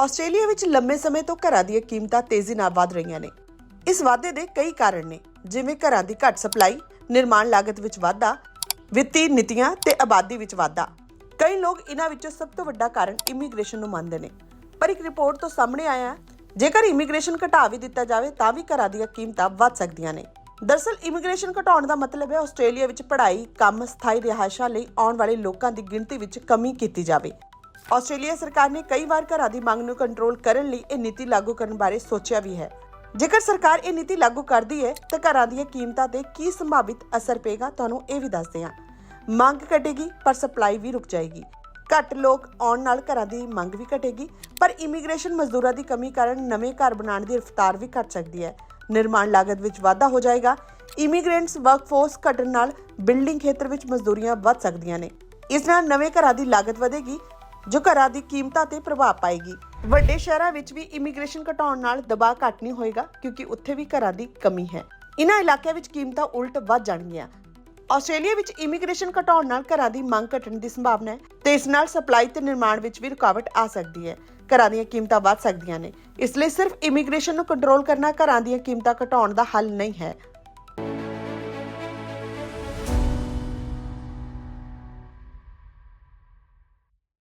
Australia ਵਿੱਚ ਲੰਮੇ ਸਮੇਂ ਤੋਂ ਘਰਾਂ ਦੀਆਂ ਕੀਮਤਾਂ ਤੇਜ਼ੀ ਨਾਲ ਵਧ ਰਹੀਆਂ ਨੇ। ਇਸ ਵਾਧੇ ਦੇ ਕਈ ਕਾਰਨ ਨੇ, ਜਿਵੇਂ ਘਰਾਂ ਦੀ ਘੱਟ ਸਪਲਾਈ, ਨਿਰਮਾਣ ਲਾਗਤ ਵਿੱਚ ਵਾਧਾ, ਵਿੱਤੀ ਨੀਤੀਆਂ ਤੇ ਆਬਾਦੀ ਵਿੱਚ ਵਾਧਾ। ਕਈ ਲੋਕ ਇਹਨਾਂ ਵਿੱਚੋਂ ਸਭ ਤੋਂ ਵੱਡਾ ਕਾਰਨ ਇਮੀਗ੍ਰੇਸ਼ਨ ਨੂੰ ਮੰਨਦੇ ਨੇ। ਪਰ ਇੱਕ ਰਿਪੋਰਟ ਤੋਂ ਸਾਹਮਣੇ ਆਇਆ ਜੇਕਰ ਇਮੀਗ੍ਰੇਸ਼ਨ ਘਟਾ ਵੀ ਦਿੱਤਾ ਜਾਵੇ, ਤਾਂ ਵੀ ਘਰਾਂ ਦੀਆਂ ਕੀਮਤਾਂ ਵੱਧ ਸਕਦੀਆਂ ਨੇ। ਦਰਸਲ, ਇਮੀਗ੍ਰੇਸ਼ਨ ਘਟਾਉਣ ਦਾ ਮਤਲਬ ਹੈ ਆਸਟ੍ਰੇਲੀਆ ਵਿੱਚ ਪੜ੍ਹਾਈ, ਕੰਮ, ਸਥਾਈ ਰਿਹਾਇਸ਼ਾਂ ਲਈ ਆਉਣ ਵਾਲੇ ਲੋਕਾਂ ਦੀ ਗਿਣਤੀ ਵਿੱਚ ਕਮੀ ਕੀਤੀ ਜਾਵੇ। ਆਸਟ੍ਰੇਲੀਆ ਸਰਕਾਰ ਨੇ ਕਈ ਵਾਰ ਘਰਾਂ ਦੀ ਮੰਗ ਨੂੰ ਕੰਟਰੋਲ ਕਰਨ ਲਈ ਇਹ ਨੀਤੀ ਲਾਗੂ ਕਰਨ ਬਾਰੇ ਸੋਚਿਆ ਵੀ ਹੈ। ਜੇਕਰ ਸਰਕਾਰ ਇਹ ਨੀਤੀ ਲਾਗੂ ਕਰਦੀ ਹੈ, ਤਾਂ ਘਰਾਂ ਦੀਆਂ ਕੀਮਤਾਂ ਤੇ ਕੀ ਸੰਭਾਵਿਤ ਅਸਰ ਪਏਗਾ, ਤੁਹਾਨੂੰ ਇਹ ਵੀ ਦੱਸਦੇ ਹਾਂ। ਮੰਗ ਘਟੇਗੀ, ਪਰ ਸਪਲਾਈ ਵੀ ਰੁਕ ਜਾਏਗੀ। ਘੱਟ ਲੋਕ ਆਉਣ ਨਾਲ ਘਰਾਂ ਦੀ ਮੰਗ ਵੀ ਘਟੇਗੀ, ਪਰ ਇਮੀਗ੍ਰੇਸ਼ਨ ਮਜ਼ਦੂਰਾਂ ਦੀ ਕਮੀ ਕਾਰਨ ਨਵੇਂ ਘਰ ਬਣਾਉਣ ਦੀ ਰਫ਼ਤਾਰ ਵੀ ਘਟ ਸਕਦੀ ਹੈ। ਨਿਰਮਾਣ ਲਾਗਤ ਵਿੱਚ ਵਾਧਾ ਹੋ ਜਾਏਗਾ। ਇਮੀਗ੍ਰੈਂਟਸ ਵਰਕਫੋਰਸ ਘਟਣ ਨਾਲ ਬਿਲਡਿੰਗ ਖੇਤਰ ਵਿੱਚ ਮਜ਼ਦੂਰੀਆਂ ਵੱਧ ਸਕਦੀਆਂ ਨੇ। ਇਸ ਨਾਲ ਨਵੇਂ ਘਰਾਂ ਦੀ ਲਾਗਤ ਵਧੇਗੀ ਜੋ ਘਰਾਂ ਦੀ ਕੀਮਤਾਂ ਤੇ ਪ੍ਰਭਾਵ ਪਾਏਗੀ। ਵੱਡੇ ਸ਼ਹਿਰਾਂ ਵਿੱਚ ਵੀ ਇਮੀਗ੍ਰੇਸ਼ਨ ਘਟਾਉਣ ਨਾਲ ਦਬਾਅ ਘੱਟ ਨਹੀਂ ਹੋਏਗਾ, ਕਿਉਂਕਿ ਉੱਥੇ ਵੀ ਘਰਾਂ ਦੀ ਕਮੀ ਹੈ। ਇਨ੍ਹਾਂ ਇਲਾਕਿਆਂ ਵਿੱਚ ਕੀਮਤਾਂ ਉਲਟ ਵੱਧ ਜਾਣਗੀਆਂ। ਆਸਟ੍ਰੇਲੀਆ ਵਿੱਚ ਇਮੀਗ੍ਰੇਸ਼ਨ ਘਟਾਉਣ ਨਾਲ ਘਰਾਂ ਦੀ ਮੰਗ ਘਟਣ ਦੀ ਸੰਭਾਵਨਾ ਹੈ ਤੇ ਇਸ ਨਾਲ ਸਪਲਾਈ ਤੇ ਨਿਰਮਾਣ ਵਿੱਚ ਵੀ ਰੁਕਾਵਟ ਆ ਸਕਦੀ ਹੈ। ਘਰਾਂ ਦੀਆਂ ਕੀਮਤਾਂ ਵੱਧ ਸਕਦੀਆਂ ਨੇ। ਇਸ ਲਈ ਸਿਰਫ ਇਮੀਗ੍ਰੇਸ਼ਨ ਨੂੰ ਕੰਟਰੋਲ ਕਰਨਾ ਘਰਾਂ ਦੀਆਂ ਕੀਮਤਾਂ ਘਟਾਉਣ ਦਾ ਹੱਲ ਨਹੀਂ ਹੈ।